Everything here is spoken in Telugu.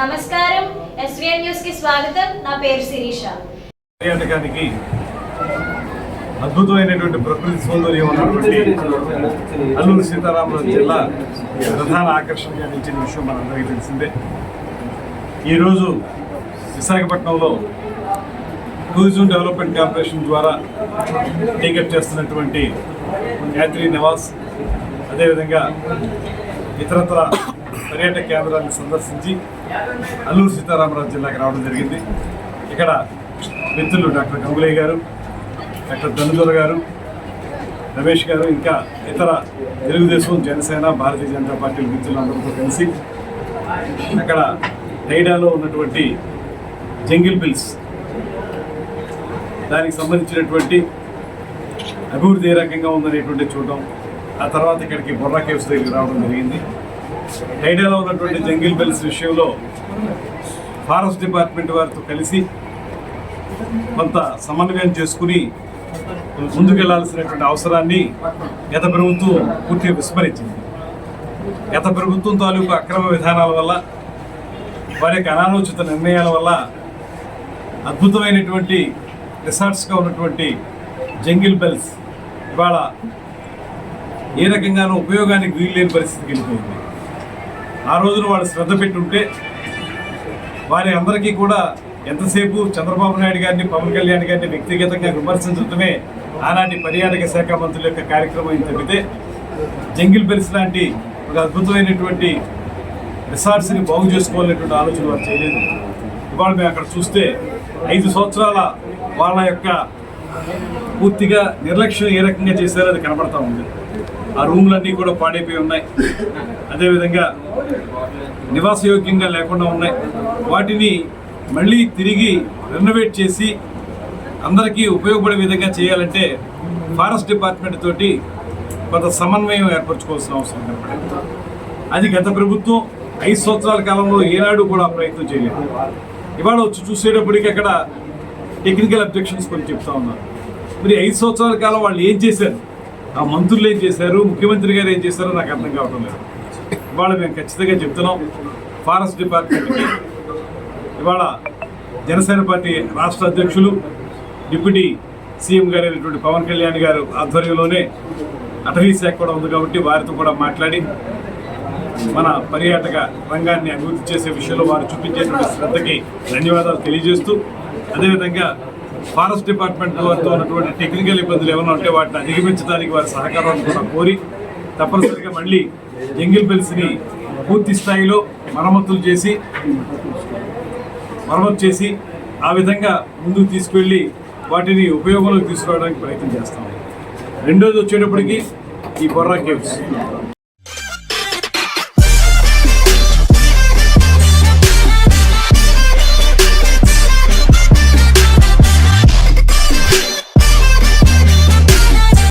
నమస్కారం. ఎస్విఎన్ న్యూస్కి స్వాగతం. నా పేరు శిరీష. పర్యాటకానికి అద్భుతమైనటువంటి ప్రకృతి సౌందర్యం ఉన్నటువంటి అల్లూరు సీతారామరాజు జిల్లా ప్రధాన ఆకర్షణగా నిలిచిన విషయం మనందరికీ తెలిసిందే. ఈరోజు విశాఖపట్నంలో టూరిజం డెవలప్మెంట్ కార్పొరేషన్ ద్వారా టేకప్ చేస్తున్నటువంటి యాత్రి నివాస్ అదేవిధంగా ఇతరత్ర పర్యాటక కేంద్రాన్ని సందర్శించి అల్లూరు సీతారామరాజు జిల్లాకి రావడం జరిగింది. ఇక్కడ మిత్రులు డాక్టర్ గంగులయ్య గారు డాక్టర్ ధనుదొర గారు రమేష్ గారు ఇంకా ఇతర తెలుగుదేశం జనసేన భారతీయ జనతా పార్టీ మిత్రులందరితో కలిసి అక్కడ నైడాలో ఉన్నటువంటి జంగిల్ బిల్స్ దానికి సంబంధించినటువంటి అభివృద్ధి ఏ రకంగా ఉందనేటువంటి చూడడం ఆ తర్వాత ఇక్కడికి బొర్రా కేవ్స్ దగ్గరికి రావడం జరిగింది. ఐడియాలో ఉన్నటువంటి జంగిల్ బెల్స్ విషయంలో ఫారెస్ట్ డిపార్ట్మెంట్ వారితో కలిసి కొంత సమన్వయం చేసుకుని ముందుకెళ్ళాల్సినటువంటి అవసరాన్ని గత ప్రభుత్వం పూర్తిగా విస్మరించింది. గత ప్రభుత్వం తాలూకు అక్రమ విధానాల వల్ల వారి యొక్క అనాలోచిత నిర్ణయాల వల్ల అద్భుతమైనటువంటి రిసార్ట్స్గా ఉన్నటువంటి జంగిల్ బెల్స్ ఇవాళ ఏ రకంగానూ ఉపయోగానికి వీల్లేని పరిస్థితికి వెళ్ళిపోయింది. ఆ రోజున వాళ్ళు శ్రద్ధ పెట్టుంటే వారి అందరికీ కూడా ఎంతసేపు చంద్రబాబు నాయుడు గారిని పవన్ కళ్యాణ్ గారిని వ్యక్తిగతంగా విమర్శించడమే ఆనాటి పర్యాటక శాఖ మంత్రుల యొక్క కార్యక్రమం తప్పితే జంగిల్ బెల్స్ లాంటి ఒక అద్భుతమైనటువంటి రిసార్ట్స్ని బాగు చేసుకోవాలనేటువంటి ఆలోచన వారు చేయలేదు. ఇవాళ మేము అక్కడ చూస్తే ఐదు సంవత్సరాల వాళ్ళ యొక్క పూర్తిగా నిర్లక్ష్యం ఏ రకంగా చేశారో అది కనబడతా ఉంది. ఆ రూమ్లన్నీ కూడా పాడైపోయి ఉన్నాయి. అదేవిధంగా నివాసయోగ్యంగా లేకుండా ఉన్నాయి. వాటిని మళ్ళీ తిరిగి రెనోవేట్ చేసి అందరికీ ఉపయోగపడే విధంగా చేయాలంటే ఫారెస్ట్ డిపార్ట్మెంట్ తోటి కొంత సమన్వయం ఏర్పరచుకోవాల్సిన అవసరం కనపడింది. అది గత ప్రభుత్వం ఐదు సంవత్సరాల కాలంలో ఏనాడు కూడా ప్రయత్నం చేయలేదు. ఇవాళ వచ్చి చూసేటప్పటికి అక్కడ టెక్నికల్ అబ్జెక్షన్స్ కొన్ని చెప్తా ఉన్నారు మరి ఐదు సంవత్సరాల కాలం వాళ్ళు ఏం చేశారు? ఆ మంత్రులు ఏం చేశారు? ముఖ్యమంత్రి గారు ఏం చేశారో నాకు అర్థం కావడం లేదు. ఇవాళ మేము ఖచ్చితంగా చెప్తున్నాం ఫారెస్ట్ డిపార్ట్మెంట్కి. ఇవాళ జనసేన పార్టీ రాష్ట్ర అధ్యక్షులు డిప్యూటీ సీఎం గారు అయినటువంటి పవన్ కళ్యాణ్ గారు ఆధ్వర్యంలోనే అటవీ శాఖ కూడా ఉంది కాబట్టి వారితో కూడా మాట్లాడి మన పర్యాటక రంగాన్ని అభివృద్ధి చేసే విషయంలో వారు చూపించేటువంటి శ్రద్ధకి ధన్యవాదాలు తెలియజేస్తూ అదేవిధంగా ఫారెస్ట్ డిపార్ట్మెంట్ వారితో ఉన్నటువంటి టెక్నికల్ ఇబ్బందులు ఏమైనా ఉంటే వాటిని అధిగమించడానికి వారి సహకారాన్ని కూడా కోరి తప్పనిసరిగా మళ్ళీ జంగిల్ బెల్స్ని పూర్తి స్థాయిలో మరమ్మతులు చేసి మరమ్మతు చేసి ఆ విధంగా ముందుకు తీసుకెళ్ళి వాటిని ఉపయోగంలోకి తీసుకురావడానికి ప్రయత్నం చేస్తాం. రెండోది వచ్చేటప్పటికి ఈ బొర్రా కేవ్స్.